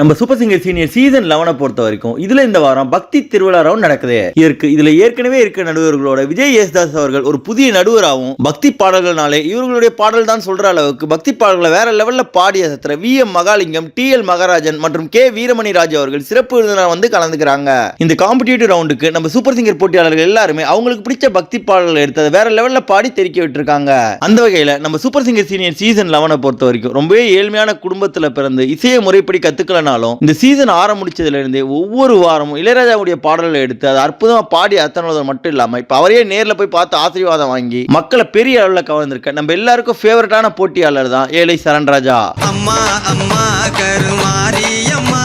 நம்ம super singer senior season லெவனை பொறுத்த வரைக்கும் இதுல இந்த வாரம் பக்தி திருவிழா ரவுண்ட் நடக்குது. இருக்கு. இதுல ஏற்கனவே இருக்க நடுவர்களோட விஜய் யேசுதாஸ் அவர்கள் ஒரு புதிய நடுவராகவும் பக்தி பாடல்கள்னாலே இவர்களுடைய பாடல் தான் சொல்ற அளவுக்கு பக்தி பாடல்களை வேற லெவல்ல பாடிய சத்திர V M Mahalingam T L Maharajan மற்றும் கே வீரமணி ராஜ் அவர்கள் சிறப்பு விருந்தினர் வந்து கலந்துக்கிறாங்க. இந்த காம்படிட்டிவ் ரவுண்டுக்கு நம்ம சூப்பர் சிங்கர் போட்டியாளர்கள் எல்லாருமே அவங்களுக்கு பிடிச்ச பக்தி பாடல்கள் எடுத்து அதை வேற லெவல்ல பாடி தெரிக்க விட்டுருக்காங்க. அந்த வகையில நம்ம சூப்பர் சிங்கர் சீனியர் சீசன் லெவனை பொறுத்த வரைக்கும் ரொம்பவே ஏழ்மையான குடும்பத்துல பிறந்து இசையை முறைப்படி இல்லைனாலும் இந்த சீசன் ஆரம்பிச்சதுல இருந்தே ஒவ்வொரு வாரமும் இளையராஜாவுடைய பாடல்களை எடுத்து அதை அற்புதமா பாடி அத்தனது மட்டும் இல்லாம இப்ப அவரே நேர்ல போய் பார்த்து ஆசீர்வாதம் வாங்கி மக்களை பெரிய அளவுல கவர்ந்திருக்க நம்ம எல்லாருக்கும் ஃபேவரட்டான போட்டியாளர் தான் ஏழை சரண்ராஜா. அம்மா அம்மா கருமாரி அம்மா.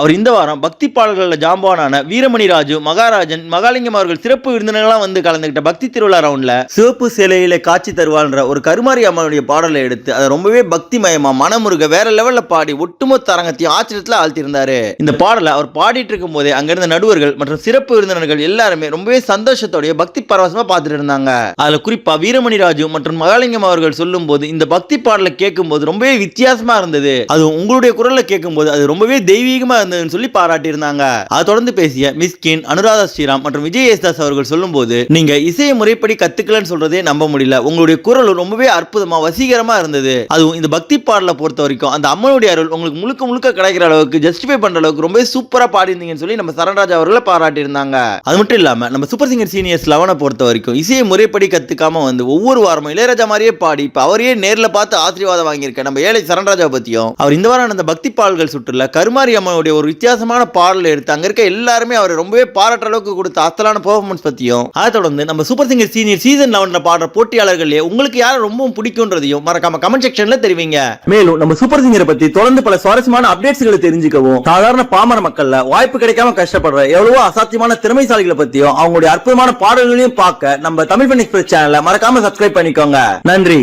அவர் இந்த வாரம் பக்தி பாடல்களில் ஜாம்பானான வீரமணி ராஜு மகாராஜன் மகாலிங்கம் அவர்கள் சிறப்பு விருந்தினர்களாக வந்து கலந்துக்கிட்ட பக்தி திருவிழா ரவுண்டில் சிவப்பு சிலையில காட்சி தருவாள்ன்ற ஒரு கருமாரி அம்மனுடைய பாடலை எடுத்து அதை ரொம்பவே பக்தி மயமா மனமுருக வேற லெவலில் பாடி ஒட்டுமொத்த அரங்கத்தையும் ஆச்சரியத்தில் ஆழ்த்தியிருந்தாரு. இந்த பாடலை அவர் பாடிட்டு இருக்கும் போதே அங்கிருந்த நடுவர்கள் மற்றும் சிறப்பு விருந்தினர்கள் எல்லாருமே ரொம்பவே சந்தோஷத்தோடைய பக்தி பரவசமா பார்த்துட்டு இருந்தாங்க. அதுல குறிப்பா வீரமணி ராஜு மற்றும் மகாலிங்கம் அவர்கள் சொல்லும் போது இந்த பக்தி பாடலை கேட்கும்போது ரொம்பவே வித்தியாசமா இருந்தது. அது உங்களுடைய குரல்ல கேட்கும்போது அது ரொம்பவே தெய்வீகமா இருந்ததுன்னு சொல்லி பாராட்டியிருந்தாங்க. அதை தொடர்ந்து பேசிய மிஸ்கின் அனுராதா ஸ்ரீராம் மற்றும் விஜய் யேசுதாஸ் அவர்கள் சொல்லும்போது நீங்க இசையை முறைப்படி கத்துக்கலன்னு சொல்றதே நம்ப முடியல. உங்களுடைய குரல் ரொம்பவே அற்புதமா வசீகரமா இருந்தது. அதுவும் இந்த பக்தி பாடலை பொறுத்த வரைக்கும் அந்த அம்மனுடைய அருள் உங்களுக்கு முழுக்க முழுக்க கிடைக்கிற அளவுக்கு ஜஸ்டிஃபை பண்ற அளவுக்கு ரொம்பவே சூப்பரா பாடியிருந்தீங்கன்னு சொல்லி நம்ம சரண்ராஜ் அவர்களை பாராட்டியிருந்தாங்க. அது மட்டும் இல்லாம நம்ம சூப்பர் சிங்கர் சீனியர்ஸ் லெவனை பொறுத்த வரைக்கும் இசையை முறைப்படி கத்துக்காம வந்து ஒவ்வொரு வாரமும் இளையராஜா மாதிரியே பாடி இப்ப அவரையே நேர்ல பார்த்து ஆசீர்வாதம் வாங்கியிருக்க நம்ம ஏழை சரண்ராஜா பத்தியும் அவர் இந்த வாரம் நடந்த பக்தி பாடல்கள் சுற்றுல கருமாரி அம்மனுடைய ஒரு வித்தியாசமான பாடல் எடுத்து அங்க இருக்க எல்லாருமே அவர் ரொம்பவே பாராட்டுற அளவுக்கு கொடுத்த அசலான பெர்ஃபார்மன்ஸ் பத்தியும் அதை தொடர்ந்து நம்ம சூப்பர் சிங்கர் சீனியர் சீசன் லெவன்ல பாடுற போட்டியாளர்களே உங்களுக்கு யார் ரொம்பவும் பிடிக்கும்ன்றதையும் மறக்காம கமெண்ட் செக்ஷன்ல தெரிவிங்க. மேலும் நம்ம சூப்பர் சிங்கரை பத்தி தொடர்ந்து பல சுவாரஸ்யமான அப்டேட்ஸ்களை தெரிஞ்சுக்கவும் சாதாரண பாமர மக்கள்ல வாய்ப்பு கிடைக்காம கஷ்டப்படுற எவ்வளவோ அசாத்தியமான திறமைசாலிகளை பத்தியும் அவங்களுடைய அற்புதமான பாடல்களையும் பார்க்க நம்ம தமிழ் பண்ணி எக்ஸ்பிரஸ் சேனலை மறக்காம சப்ஸ்கிரைப் பண்ணிக்கோங்க. நன்றி.